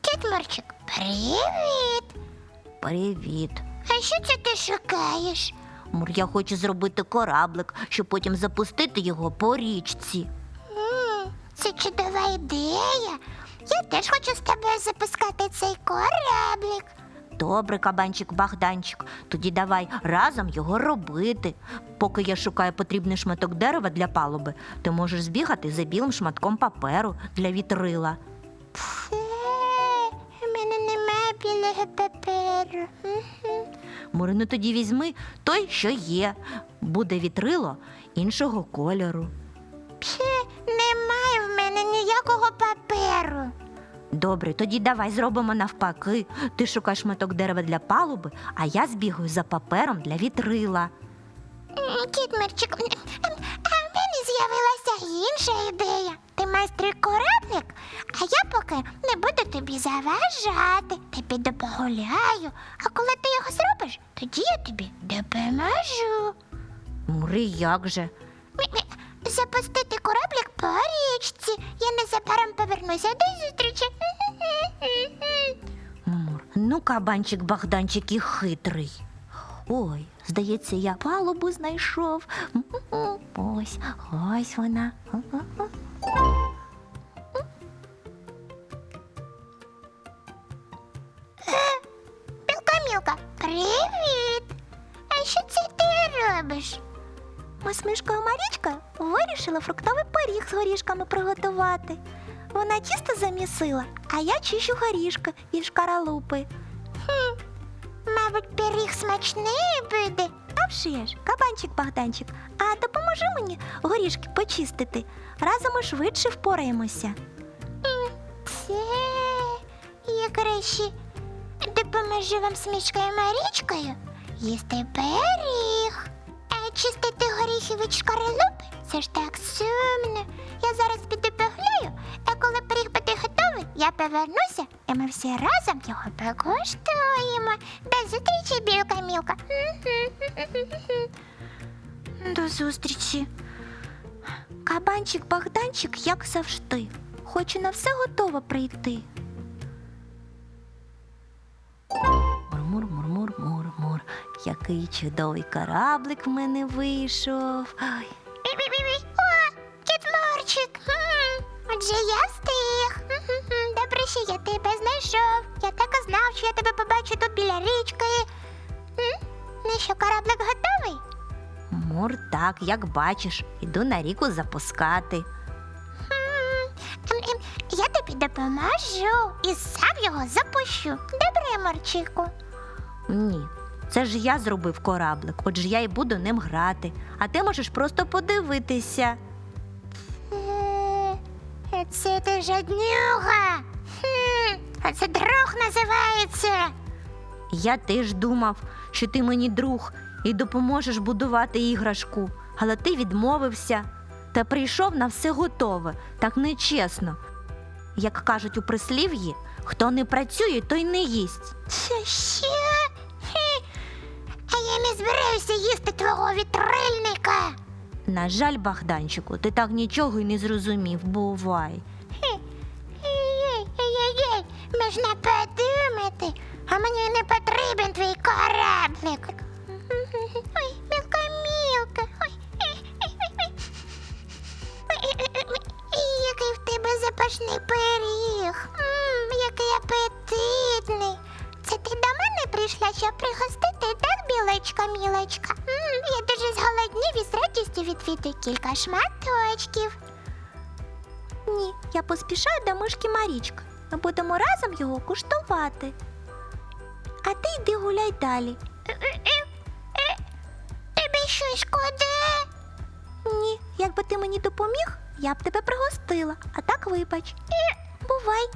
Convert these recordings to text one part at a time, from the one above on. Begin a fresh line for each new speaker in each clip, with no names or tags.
Кітморчик, привіт.
Привіт.
А що це ти шукаєш?
Мур, я хочу зробити кораблик, щоб потім запустити його по річці.
М, Це чудова ідея. Я теж хочу з тобою запускати цей кораблик.
Добре, кабанчик Богданчик, тоді давай разом його робити. Поки я шукаю потрібний шматок дерева для палуби, ти можеш збігати за білим шматком паперу для вітрила.
Немає білого паперу. Мгм.
Ну тоді візьми той, що є. Буде вітрило іншого кольору.
Пше, немає в мене ніякого паперу.
Добре, тоді давай зробимо навпаки. Ти шукаєш шматок дерева для палуби, а я збігаю за папером для вітрила.
М, Кітмерчик, м, м, а в мене з'явилася інша ідея. Ти майстри кораблик, а я поки не буду тобі заважати. Та піду погуляю. А коли ти його зробиш, тоді я тобі допоможу.
Мури, як же?
Запустити кораблик по річці. Я незабаром повернуся до зустрічі.
Мур, ну кабанчик Богданчик і хитрий. Ой, здається, я палубу знайшов. Ось, ось вона. М-м-м.
Привіт! А що це ти робиш?
Ми з мишкою Марічкою вирішили фруктовий пиріг з горішками приготувати. Вона тісто замісила, а я чищу горішки від шкаралупи.
Хм, мабуть, пиріг смачний буде.
А вже ж, кабанчик Богданчик, а допоможи мені горішки почистити. Разом ми швидше впораємося.
Це я краще допоможу вам з мішкою Марічкою їсти пиріг. А чистити горіхи від шкаралупи – це ж так сумно. Я зараз піду погуляю, а коли пиріг буде готовий, я повернуся, і ми всі разом його покуштуємо. До зустрічі, білка мілка.
До зустрічі. Кабанчик Богданчик, як завжди, хоче на все готово прийти.
Мур, мур, мур, мур. Який чудовий кораблик в мене вийшов.
Бі-бі-бі-бі. О, Кітморчик. М, Отже, я встиг. М-м-м. Добре, що я тебе знайшов. Я так і знав, що я тебе побачу тут біля річки. М? Ну що, кораблик готовий?
Мур, так, як бачиш, іду на ріку запускати.
Допоможу і сам його запущу. Добре, Морчику.
Ні, це ж я зробив кораблик, отже я і буду ним грати. А ти можеш просто подивитися.
Е, Це ти жаднюга. Хм, А це друг називається.
Я теж думав, що ти мені друг і допоможеш будувати іграшку, але ти відмовився та прийшов на все готове, так нечесно. Як кажуть у прислів'ї, хто не працює, той не їсть.
Це що? Хе. А я не збираюся їсти твого вітрильника.
На жаль, Богданчику, ти так нічого й не зрозумів, бувай.
Ей-ей-ей, можна подумати, а мені не потрібен твій кораблик. Запашний пиріг. М, Який апетитний. Це ти до мене прийшла, щоб пригостити, так, білочка, мілочка? М, Я дуже зголоднів і з радістю відвідую кілька шматочків.
Ні, я поспішаю до мишки Марічки. Ми будемо разом його куштувати. А ти йди гуляй далі.
Тобі що шкода?
Ні, якби ти мені допоміг, я б тебе пригостила, а так вибач. Бувай.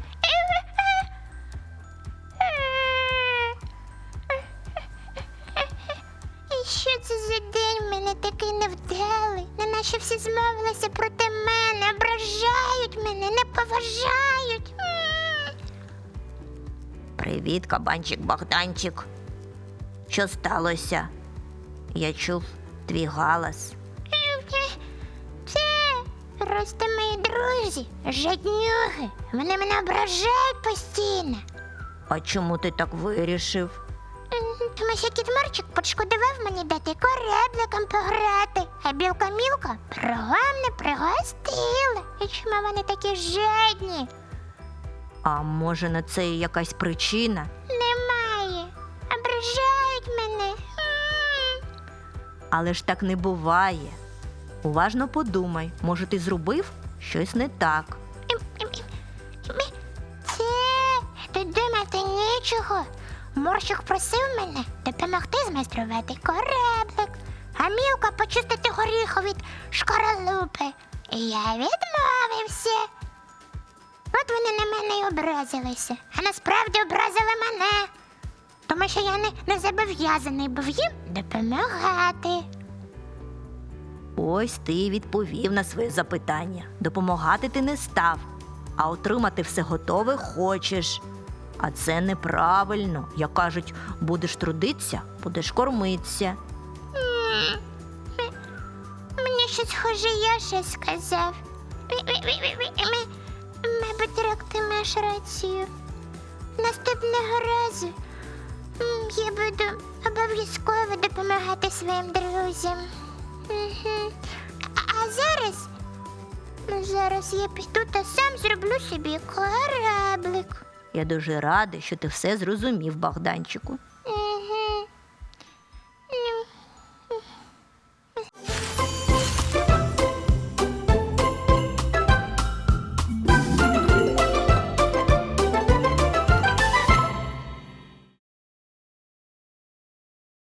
І що це за день мене такий невдалий? Неначе всі змовилися проти мене, ображають мене, не поважають.
Привіт, кабанчик Богданчик. Що сталося? Я чув твій галас.
Просто мої друзі, жаднюги. Вони мене ображають постійно.
А чому ти так вирішив?
Тому що кіт Марчик подшкодував мені дати корабликом пограти, а білка Мілка прогам не пригостила. І чому вони такі жадні?
А може на це і якась причина?
Немає. Ображають мене. М.
Але ж так не буває. Уважно подумай, може, ти зробив щось не так.
Це тут думати нічого. Морщик просив мене допомогти змайструвати кораблик, а мілка почистити горіху від шкаралупи. І я відмовився. От вони на мене й образилися, а насправді образили мене. Тому що я не, не зобов'язаний був їм допомагати.
Ось ти відповів на своє запитання. Допомагати ти не став, а отримати все готове хочеш. А це неправильно. Як кажуть, будеш трудитися, будеш кормитися.
Мені щось схоже, я щось сказав. Мабуть, Рок, ти маєш рацію. Наступного разу я буду обов'язково допомагати своїм друзям. А зараз, ну, зараз я піду та сам зроблю собі кораблик.
Я дуже рада, що ти все зрозумів, Богданчику.